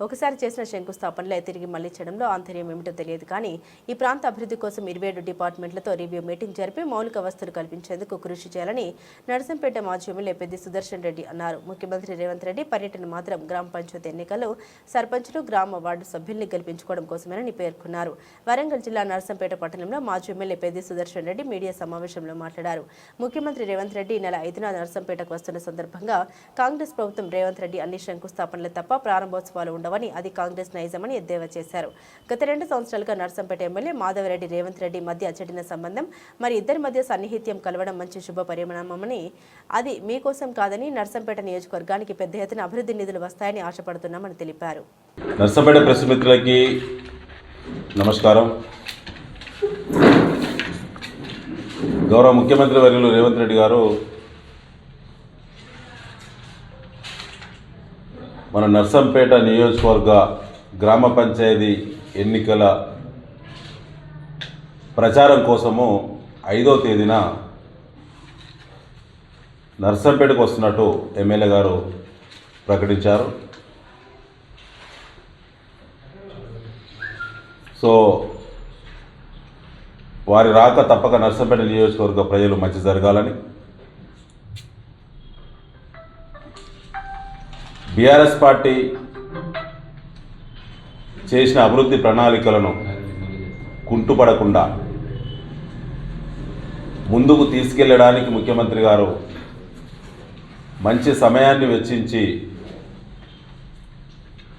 ఒకసారి చేసిన శంకుస్థాపనలే తిరిగి మళ్ళించడంలో ఆంతర్యం ఏమిటో తెలియదు కానీ ఈ ప్రాంత అభివృద్ధి కోసం ఇరవై ఏడు డిపార్ట్మెంట్లతో రివ్యూ మీటింగ్ జరిపి మౌలిక వసతులు కల్పించేందుకు కృషి చేయాలని నరసంపేట మాజీ ఎమ్మెల్యే పెద్ది సుదర్శన్ రెడ్డి అన్నారు. ముఖ్యమంత్రి రేవంత్ రెడ్డి పర్యటన మాత్రం గ్రామ పంచాయతీ ఎన్నికల్లో సర్పంచులు గ్రామ వార్డు సభ్యుల్ని గెలిపించుకోవడం కోసమేనని పేర్కొన్నారు. వరంగల్ జిల్లా నరసంపేట పట్టణంలో మాజీ ఎమ్మెల్యే పెద్ది సుదర్శన్ రెడ్డి మీడియా సమావేశంలో మాట్లాడారు. ముఖ్యమంత్రి రేవంత్ రెడ్డి నెల ఐదున నరసంపేటకు వస్తున్న సందర్భంగా కాంగ్రెస్ ప్రభుత్వం రేవంత్ రెడ్డి అన్ని శంకుస్థాపనలు తప్ప ప్రారంభోత్సవాలు ఉండవని అది కాంగ్రెస్ నైజమని ఎద్దేవా చేశారు. గత రెండు సంవత్సరాలుగా నరసంపేట ఎమ్మెల్యే మాధవరెడ్డి రేవంత్ రెడ్డి మధ్య చెడిన సంబంధం మరి ఇద్దరి మధ్య సన్నిహిత్యం కలవడం మంచి శుభ పరిణామమని అది మీకోసం కాదని నరసంపేట నియోజకవర్గానికి పెద్ద ఎత్తున అభివృద్ధి నిధులు వస్తాయని ఆశపడుతున్నామని తెలిపారు. నర్సంపేట ప్రెస్ మిత్రులకి నమస్కారం. గౌరవ ముఖ్యమంత్రి వర్యులు రేవంత్ రెడ్డి గారు మన నర్సంపేట నియోజకవర్గ గ్రామ పంచాయతీ ఎన్నికల ప్రచారం కోసము ఐదో తేదీన నర్సంపేటకు వస్తున్నట్టు ఎమ్మెల్యే గారు ప్రకటించారు. సో వారి రాక తప్పక నర్సంపేట నియోజకవర్గ ప్రజలు మంచి జరగాలని బీఆర్ఎస్ పార్టీ చేసిన అభివృద్ధి ప్రణాళికలను కుంటుపడకుండా ముందుకు తీసుకెళ్ళడానికి ముఖ్యమంత్రి గారు మంచి సమయాన్ని వెచ్చించి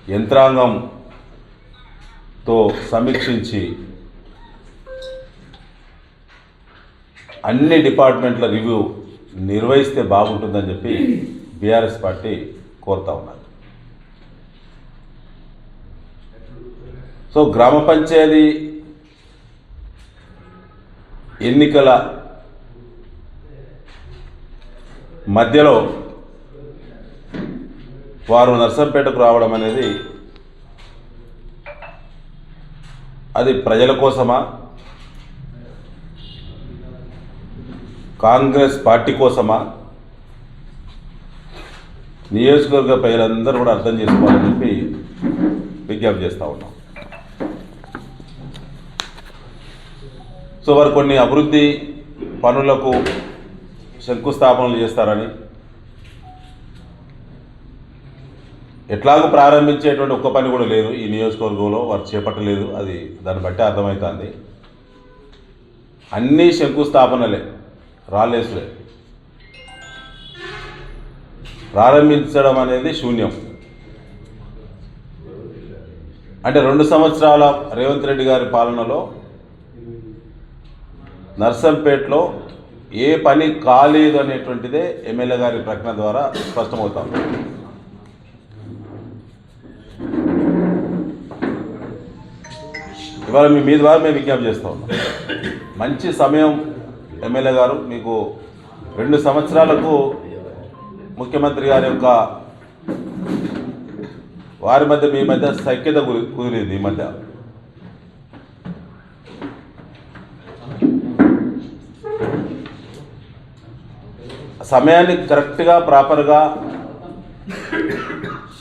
యంత్రాంగంతో సమీక్షించి అన్ని డిపార్ట్మెంట్ల రివ్యూ నిర్వహిస్తే బాగుంటుందని చెప్పి బీఆర్ఎస్ పార్టీ కోరుతా ఉన్నారు సో గ్రామ పంచాయతీ ఎన్నికల మధ్యలో వారు నర్సంపేటకు రావడం అనేది అది ప్రజల కోసమా? కాంగ్రెస్ పార్టీ కోసమా? నియోజకవర్గ ప్రజలందరూ కూడా అర్థం చేసుకోవాలని చెప్పి విజ్ఞప్తి చేస్తూ ఉన్నాం. సో వారు కొన్ని అభివృద్ధి పనులకు శంకుస్థాపనలు చేస్తారని ఎట్లాగూ ప్రారంభించేటువంటి ఒక్క పని కూడా లేదు ఈ నియోజకవర్గంలో వారు చేపట్టలేదు అది దాన్ని బట్టి అర్థమవుతుంది. అన్నీ శంకుస్థాపనలే రాలేసులే ప్రారంభించడం అనేది శూన్యం. అంటే రెండు సంవత్సరాల రేవంత్ రెడ్డి గారి పాలనలో నర్సంపేటలో ఏ పని కాలేదు అనేటువంటిదే ఎమ్మెల్యే గారి ప్రకటన ద్వారా స్పష్టమవుతాం. ఇవాళ మీ మీ ద్వారా మేము విజ్ఞప్తి చేస్తూ ఉన్నాం. మంచి సమయం ఎమ్మెల్యే గారు మీకు రెండు సంవత్సరాలకు ముఖ్యమంత్రి గారి యొక్క వారి మధ్య మీ మధ్య సఖ్యత కుదిరింది ఈ మధ్య. సమయాన్ని కరెక్ట్గా ప్రాపర్గా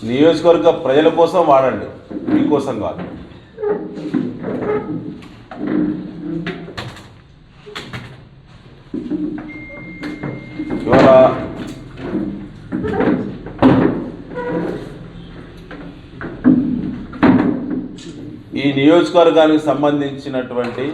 నియోజకవర్గ ప్రజల కోసం వాడండి. మీకోసం కాదు ఇవాళ ఈ నియోజకవర్గానికి సంబంధించినటువంటి